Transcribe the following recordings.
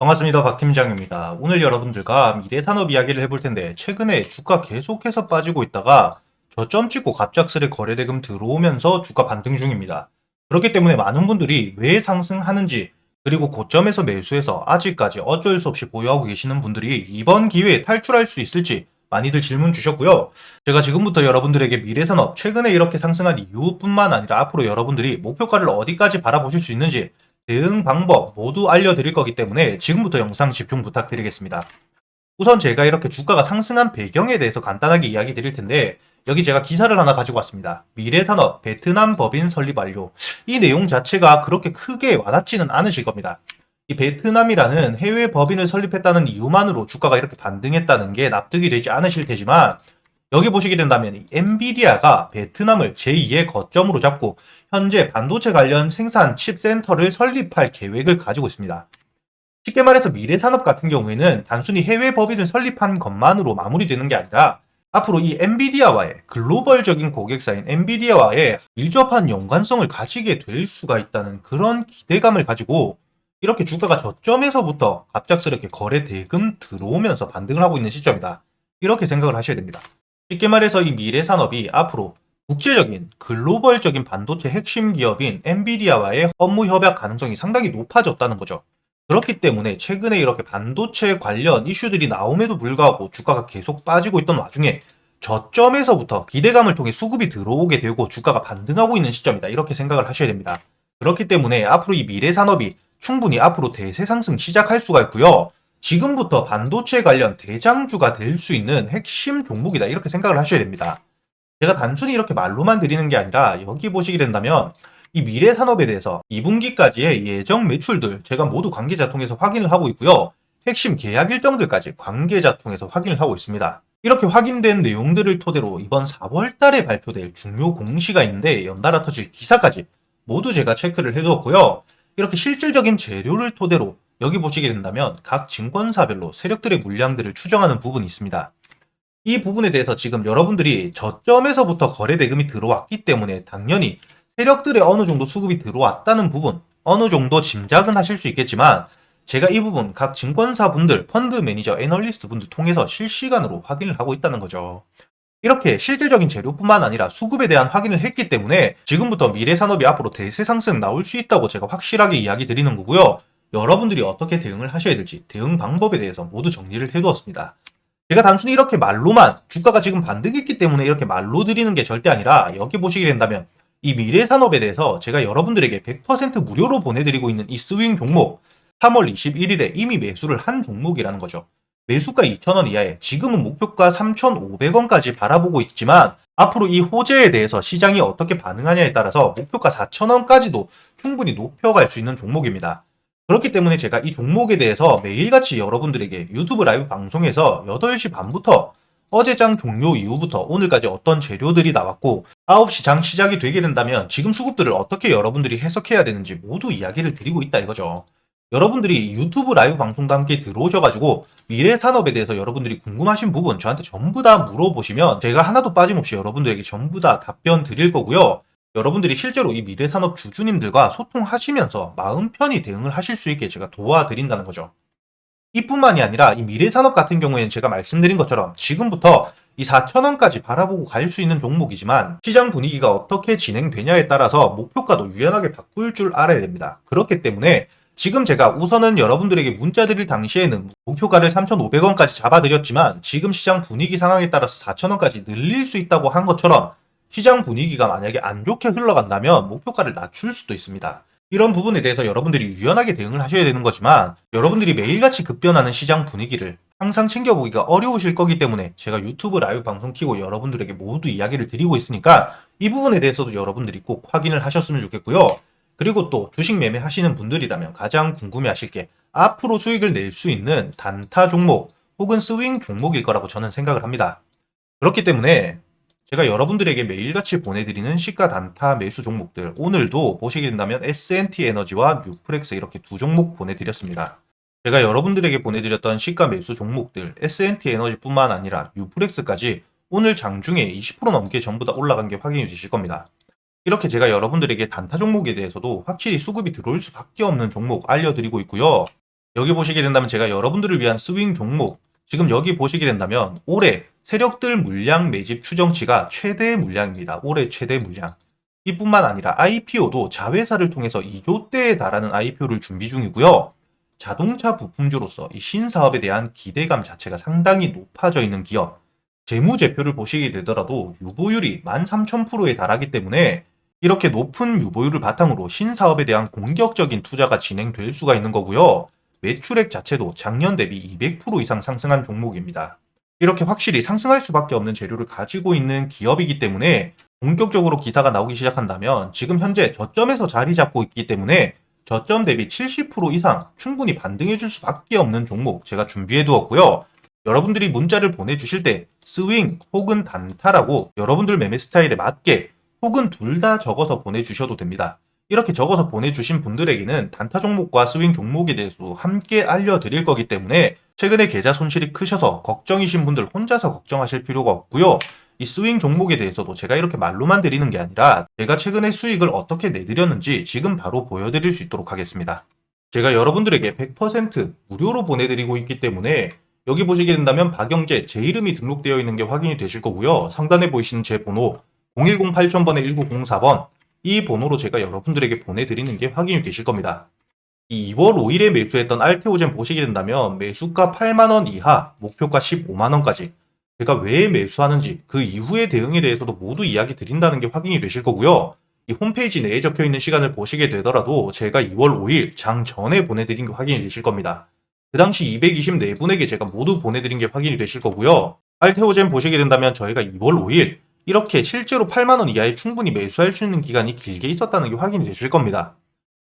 반갑습니다. 박 팀장입니다. 오늘 여러분들과 미래 산업 이야기를 해볼 텐데 최근에 주가 계속해서 빠지고 있다가 저점 찍고 갑작스레 거래대금 들어오면서 주가 반등 중입니다. 그렇기 때문에 많은 분들이 왜 상승하는지 그리고 고점에서 매수해서 아직까지 어쩔 수 없이 보유하고 계시는 분들이 이번 기회에 탈출할 수 있을지 많이들 질문 주셨고요. 제가 지금부터 여러분들에게 미래산업 최근에 이렇게 상승한 이유뿐만 아니라 앞으로 여러분들이 목표가를 어디까지 바라보실 수 있는지 대응 방법 모두 알려드릴 거기 때문에 지금부터 영상 집중 부탁드리겠습니다. 우선 제가 이렇게 주가가 상승한 배경에 대해서 간단하게 이야기 드릴 텐데 여기 제가 기사를 하나 가지고 왔습니다. 미래산업 베트남 법인 설립 완료. 이 내용 자체가 그렇게 크게 와닿지는 않으실 겁니다. 이 베트남이라는 해외 법인을 설립했다는 이유만으로 주가가 이렇게 반등했다는 게 납득이 되지 않으실 테지만 여기 보시게 된다면 이 엔비디아가 베트남을 제2의 거점으로 잡고 현재 반도체 관련 생산 칩 센터를 설립할 계획을 가지고 있습니다. 쉽게 말해서 미래 산업 같은 경우에는 단순히 해외 법인을 설립한 것만으로 마무리되는 게 아니라 앞으로 이 엔비디아와의 글로벌적인 고객사인 엔비디아와의 밀접한 연관성을 가지게 될 수가 있다는 그런 기대감을 가지고 이렇게 주가가 저점에서부터 갑작스럽게 거래 대금 들어오면서 반등을 하고 있는 시점이다. 이렇게 생각을 하셔야 됩니다. 쉽게 말해서 이 미래 산업이 앞으로 국제적인 글로벌적인 반도체 핵심 기업인 엔비디아와의 업무 협약 가능성이 상당히 높아졌다는 거죠. 그렇기 때문에 최근에 이렇게 반도체 관련 이슈들이 나옴에도 불구하고 주가가 계속 빠지고 있던 와중에 저점에서부터 기대감을 통해 수급이 들어오게 되고 주가가 반등하고 있는 시점이다. 이렇게 생각을 하셔야 됩니다. 그렇기 때문에 앞으로 이 미래 산업이 충분히 앞으로 대세 상승 시작할 수가 있고요. 지금부터 반도체 관련 대장주가 될 수 있는 핵심 종목이다. 이렇게 생각을 하셔야 됩니다. 제가 단순히 이렇게 말로만 드리는 게 아니라 여기 보시게 된다면 이 미래 산업에 대해서 2분기까지의 예정 매출들 제가 모두 관계자 통해서 확인을 하고 있고요. 핵심 계약 일정들까지 관계자 통해서 확인을 하고 있습니다. 이렇게 확인된 내용들을 토대로 이번 4월 달에 발표될 중요 공시가 있는데 연달아 터질 기사까지 모두 제가 체크를 해두었고요. 이렇게 실질적인 재료를 토대로 여기 보시게 된다면 각 증권사별로 세력들의 물량들을 추정하는 부분이 있습니다. 이 부분에 대해서 지금 여러분들이 저점에서부터 거래 대금이 들어왔기 때문에 당연히 세력들의 어느 정도 수급이 들어왔다는 부분 어느 정도 짐작은 하실 수 있겠지만 제가 이 부분 각 증권사 분들, 펀드 매니저, 애널리스트 분들 통해서 실시간으로 확인을 하고 있다는 거죠. 이렇게 실질적인 재료뿐만 아니라 수급에 대한 확인을 했기 때문에 지금부터 미래 산업이 앞으로 대세 상승 나올 수 있다고 제가 확실하게 이야기 드리는 거고요. 여러분들이 어떻게 대응을 하셔야 될지 대응 방법에 대해서 모두 정리를 해두었습니다. 제가 단순히 이렇게 말로만 주가가 지금 반등했기 때문에 이렇게 말로 드리는 게 절대 아니라 여기 보시게 된다면 이 미래 산업에 대해서 제가 여러분들에게 100% 무료로 보내드리고 있는 이 스윙 종목 3월 21일에 이미 매수를 한 종목이라는 거죠. 매수가 2,000원 이하에 지금은 목표가 3,500원까지 바라보고 있지만 앞으로 이 호재에 대해서 시장이 어떻게 반응하냐에 따라서 목표가 4,000원까지도 충분히 높여갈 수 있는 종목입니다. 그렇기 때문에 제가 이 종목에 대해서 매일같이 여러분들에게 유튜브 라이브 방송에서 8시 반부터 어제 장 종료 이후부터 오늘까지 어떤 재료들이 나왔고 9시 장 시작이 되게 된다면 지금 수급들을 어떻게 여러분들이 해석해야 되는지 모두 이야기를 드리고 있다 이거죠. 여러분들이 유튜브 라이브 방송도 함께 들어오셔가지고 미래 산업에 대해서 여러분들이 궁금하신 부분 저한테 전부 다 물어보시면 제가 하나도 빠짐없이 여러분들에게 전부 다 답변 드릴 거고요. 여러분들이 실제로 이 미래 산업 주주님들과 소통하시면서 마음 편히 대응을 하실 수 있게 제가 도와드린다는 거죠. 이뿐만이 아니라 이 미래 산업 같은 경우에는 제가 말씀드린 것처럼 지금부터 이 4천원까지 바라보고 갈 수 있는 종목이지만 시장 분위기가 어떻게 진행되냐에 따라서 목표가도 유연하게 바꿀 줄 알아야 됩니다. 그렇기 때문에 지금 제가 우선은 여러분들에게 문자 드릴 당시에는 목표가를 3,500원까지 잡아드렸지만 지금 시장 분위기 상황에 따라서 4,000원까지 늘릴 수 있다고 한 것처럼 시장 분위기가 만약에 안 좋게 흘러간다면 목표가를 낮출 수도 있습니다. 이런 부분에 대해서 여러분들이 유연하게 대응을 하셔야 되는 거지만 여러분들이 매일같이 급변하는 시장 분위기를 항상 챙겨보기가 어려우실 거기 때문에 제가 유튜브 라이브 방송 키고 여러분들에게 모두 이야기를 드리고 있으니까 이 부분에 대해서도 여러분들이 꼭 확인을 하셨으면 좋겠고요. 그리고 또 주식 매매 하시는 분들이라면 가장 궁금해 하실 게 앞으로 수익을 낼 수 있는 단타 종목 혹은 스윙 종목일 거라고 저는 생각을 합니다. 그렇기 때문에 제가 여러분들에게 매일같이 보내드리는 시가 단타 매수 종목들 오늘도 보시게 된다면 S&T 에너지와 뉴프렉스 이렇게 두 종목 보내드렸습니다. 제가 여러분들에게 보내드렸던 시가 매수 종목들 S&T 에너지뿐만 아니라 뉴프렉스까지 오늘 장중에 20% 넘게 전부 다 올라간 게 확인이 되실 겁니다. 이렇게 제가 여러분들에게 단타 종목에 대해서도 확실히 수급이 들어올 수밖에 없는 종목 알려드리고 있고요. 여기 보시게 된다면 제가 여러분들을 위한 스윙 종목 지금 여기 보시게 된다면 올해 세력들 물량 매집 추정치가 최대 물량입니다. 올해 최대 물량. 이뿐만 아니라 IPO도 자회사를 통해서 2조대에 달하는 IPO를 준비 중이고요. 자동차 부품주로서 이 신사업에 대한 기대감 자체가 상당히 높아져 있는 기업. 재무제표를 보시게 되더라도 유보율이 13,000%에 달하기 때문에 이렇게 높은 유보율을 바탕으로 신사업에 대한 공격적인 투자가 진행될 수가 있는 거고요. 매출액 자체도 작년 대비 200% 이상 상승한 종목입니다. 이렇게 확실히 상승할 수밖에 없는 재료를 가지고 있는 기업이기 때문에 본격적으로 기사가 나오기 시작한다면 지금 현재 저점에서 자리 잡고 있기 때문에 저점 대비 70% 이상 충분히 반등해 줄 수밖에 없는 종목 제가 준비해 두었고요. 여러분들이 문자를 보내주실 때 스윙 혹은 단타라고 여러분들 매매 스타일에 맞게 혹은 둘 다 적어서 보내주셔도 됩니다. 이렇게 적어서 보내주신 분들에게는 단타 종목과 스윙 종목에 대해서 함께 알려드릴 거기 때문에 최근에 계좌 손실이 크셔서 걱정이신 분들 혼자서 걱정하실 필요가 없고요. 이 스윙 종목에 대해서도 제가 이렇게 말로만 드리는 게 아니라 제가 최근에 수익을 어떻게 내드렸는지 지금 바로 보여드릴 수 있도록 하겠습니다. 제가 여러분들에게 100% 무료로 보내드리고 있기 때문에 여기 보시게 된다면 박영재 제 이름이 등록되어 있는 게 확인이 되실 거고요. 상단에 보이시는 제 번호 010-8000번에 1904번 이 번호로 제가 여러분들에게 보내드리는 게 확인이 되실 겁니다. 이 2월 5일에 매수했던 알테오젠 보시게 된다면 매수가 8만원 이하, 목표가 15만원까지 제가 왜 매수하는지 그 이후의 대응에 대해서도 모두 이야기 드린다는 게 확인이 되실 거고요. 이 홈페이지 내에 적혀 있는 시간을 보시게 되더라도 제가 2월 5일 장 전에 보내드린 게 확인이 되실 겁니다. 그 당시 224분에게 제가 모두 보내드린 게 확인이 되실 거고요. 알테오젠 보시게 된다면 저희가 2월 5일 이렇게 실제로 8만원 이하에 충분히 매수할 수 있는 기간이 길게 있었다는 게 확인이 되실 겁니다.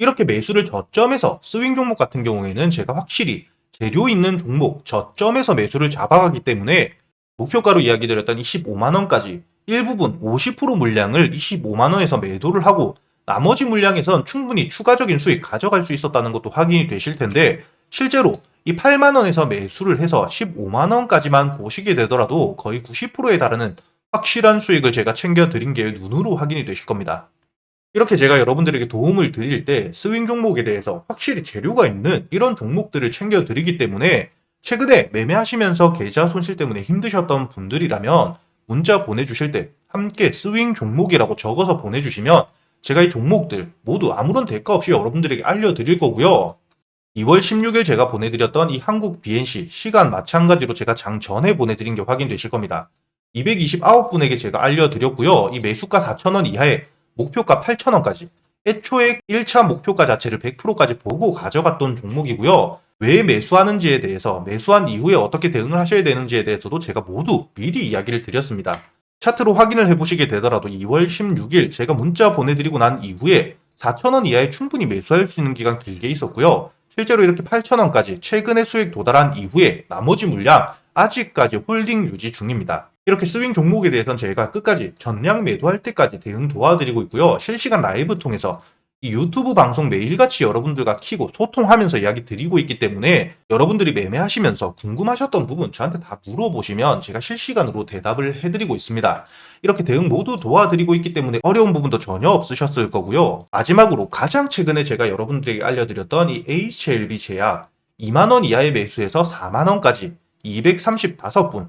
이렇게 매수를 저점에서 스윙 종목 같은 경우에는 제가 확실히 재료 있는 종목 저점에서 매수를 잡아가기 때문에 목표가로 이야기 드렸던 25만원까지 일부분 50% 물량을 25만원에서 매도를 하고 나머지 물량에선 충분히 추가적인 수익 가져갈 수 있었다는 것도 확인이 되실 텐데 실제로 이 8만원에서 매수를 해서 15만원까지만 보시게 되더라도 거의 90%에 달하는 확실한 수익을 제가 챙겨드린 게 눈으로 확인이 되실 겁니다. 이렇게 제가 여러분들에게 도움을 드릴 때 스윙 종목에 대해서 확실히 재료가 있는 이런 종목들을 챙겨드리기 때문에 최근에 매매하시면서 계좌 손실 때문에 힘드셨던 분들이라면 문자 보내주실 때 함께 스윙 종목이라고 적어서 보내주시면 제가 이 종목들 모두 아무런 대가 없이 여러분들에게 알려드릴 거고요. 2월 16일 제가 보내드렸던 이 한국 BNC 시간 마찬가지로 제가 장 전에 보내드린 게 확인되실 겁니다. 229분에게 제가 알려드렸고요. 이 매수가 4,000원 이하에 목표가 8,000원까지 애초에 1차 목표가 자체를 100%까지 보고 가져갔던 종목이고요. 왜 매수하는지에 대해서 매수한 이후에 어떻게 대응을 하셔야 되는지에 대해서도 제가 모두 미리 이야기를 드렸습니다. 차트로 확인을 해보시게 되더라도 2월 16일 제가 문자 보내드리고 난 이후에 4,000원 이하에 충분히 매수할 수 있는 기간 길게 있었고요. 실제로 이렇게 8,000원까지 최근에 수익 도달한 이후에 나머지 물량 아직까지 홀딩 유지 중입니다. 이렇게 스윙 종목에 대해서는 저희가 끝까지 전량 매도할 때까지 대응 도와드리고 있고요. 실시간 라이브 통해서 이 유튜브 방송 매일같이 여러분들과 키고 소통하면서 이야기 드리고 있기 때문에 여러분들이 매매하시면서 궁금하셨던 부분 저한테 다 물어보시면 제가 실시간으로 대답을 해드리고 있습니다. 이렇게 대응 모두 도와드리고 있기 때문에 어려운 부분도 전혀 없으셨을 거고요. 마지막으로 가장 최근에 제가 여러분들에게 알려드렸던 이 HLB 제약 2만원 이하의 매수에서 4만원까지 235분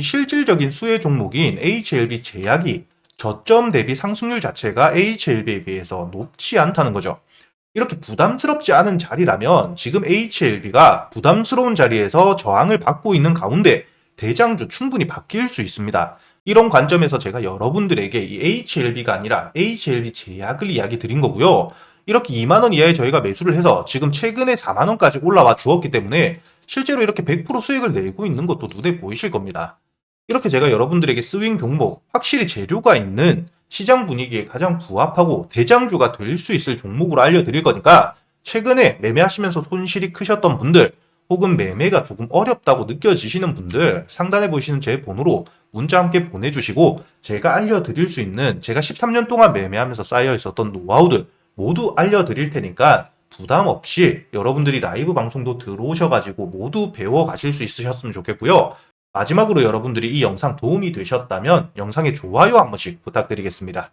실질적인 수혜 종목인 HLB 제약이 저점 대비 상승률 자체가 HLB에 비해서 높지 않다는 거죠. 이렇게 부담스럽지 않은 자리라면 지금 HLB가 부담스러운 자리에서 저항을 받고 있는 가운데 대장주 충분히 바뀔 수 있습니다. 이런 관점에서 제가 여러분들에게 이 HLB가 아니라 HLB 제약을 이야기 드린 거고요. 이렇게 2만원 이하에 저희가 매수를 해서 지금 최근에 4만원까지 올라와 주었기 때문에 실제로 이렇게 100% 수익을 내고 있는 것도 눈에 보이실 겁니다. 이렇게 제가 여러분들에게 스윙 종목, 확실히 재료가 있는 시장 분위기에 가장 부합하고 대장주가 될 수 있을 종목으로 알려드릴 거니까 최근에 매매하시면서 손실이 크셨던 분들 혹은 매매가 조금 어렵다고 느껴지시는 분들 상단에 보이시는 제 번호로 문자 함께 보내주시고 제가 알려드릴 수 있는 제가 13년 동안 매매하면서 쌓여 있었던 노하우들 모두 알려드릴 테니까 부담 없이 여러분들이 라이브 방송도 들어오셔가지고 모두 배워 가실 수 있으셨으면 좋겠고요. 마지막으로 여러분들이 이 영상 도움이 되셨다면 영상에 좋아요 한 번씩 부탁드리겠습니다.